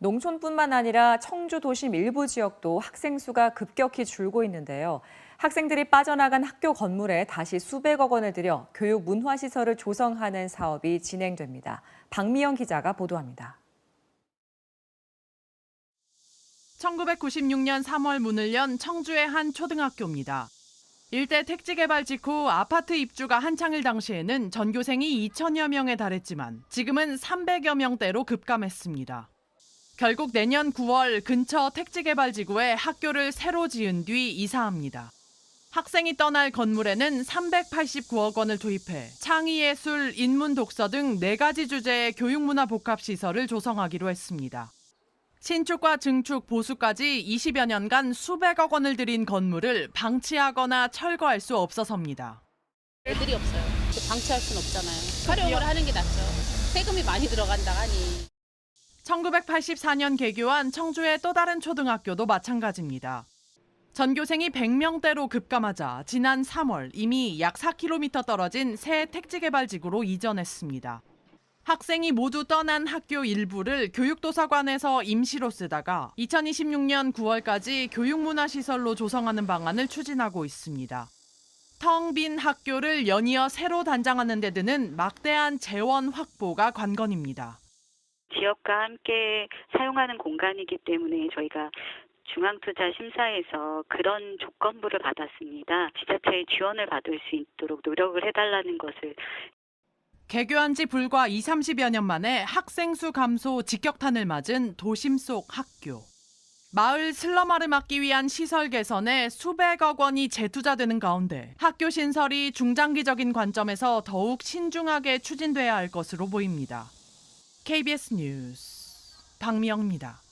농촌뿐만 아니라 청주 도심 일부 지역도 학생 수가 급격히 줄고 있는데요. 학생들이 빠져나간 학교 건물에 다시 수백억 원을 들여 교육 문화 시설을 조성하는 사업이 진행됩니다. 박미영 기자가 보도합니다. 1996년 3월 문을 연 청주의 한 초등학교입니다. 일대 택지 개발 직후 아파트 입주가 한창일 당시에는 전교생이 2천여 명에 달했지만 지금은 300여 명대로 급감했습니다. 결국 내년 9월 근처 택지 개발 지구에 학교를 새로 지은 뒤 이사합니다. 학생이 떠날 건물에는 389억 원을 투입해 창의예술, 인문 독서 등 4가지 주제의 교육문화 복합시설을 조성하기로 했습니다. 신축과 증축, 보수까지 20여 년간 수백억 원을 들인 건물을 방치하거나 철거할 수 없어서입니다. 애들이 없어요. 방치할 순 없잖아요. 활용을 하는 게 낫죠. 세금이 많이 들어간다 하니. 1984년 개교한 청주의 또 다른 초등학교도 마찬가지입니다. 전교생이 100명대로 급감하자 지난 3월 이미 약 4km 떨어진 새 택지개발지구로 이전했습니다. 학생이 모두 떠난 학교 일부를 교육도서관에서 임시로 쓰다가 2026년 9월까지 교육문화시설로 조성하는 방안을 추진하고 있습니다. 텅 빈 학교를 연이어 새로 단장하는 데 드는 막대한 재원 확보가 관건입니다. 지역과 함께 사용하는 공간이기 때문에 저희가 중앙투자심사에서 그런 조건부를 받았습니다. 지자체의 지원을 받을 수 있도록 노력을 해달라는 것을 개교한 지 불과 2, 30여 년 만에 학생 수 감소 직격탄을 맞은 도심 속 학교. 마을 슬럼화를 막기 위한 시설 개선에 수백억 원이 재투자되는 가운데 학교 신설이 중장기적인 관점에서 더욱 신중하게 추진돼야 할 것으로 보입니다. KBS 뉴스 박미영입니다.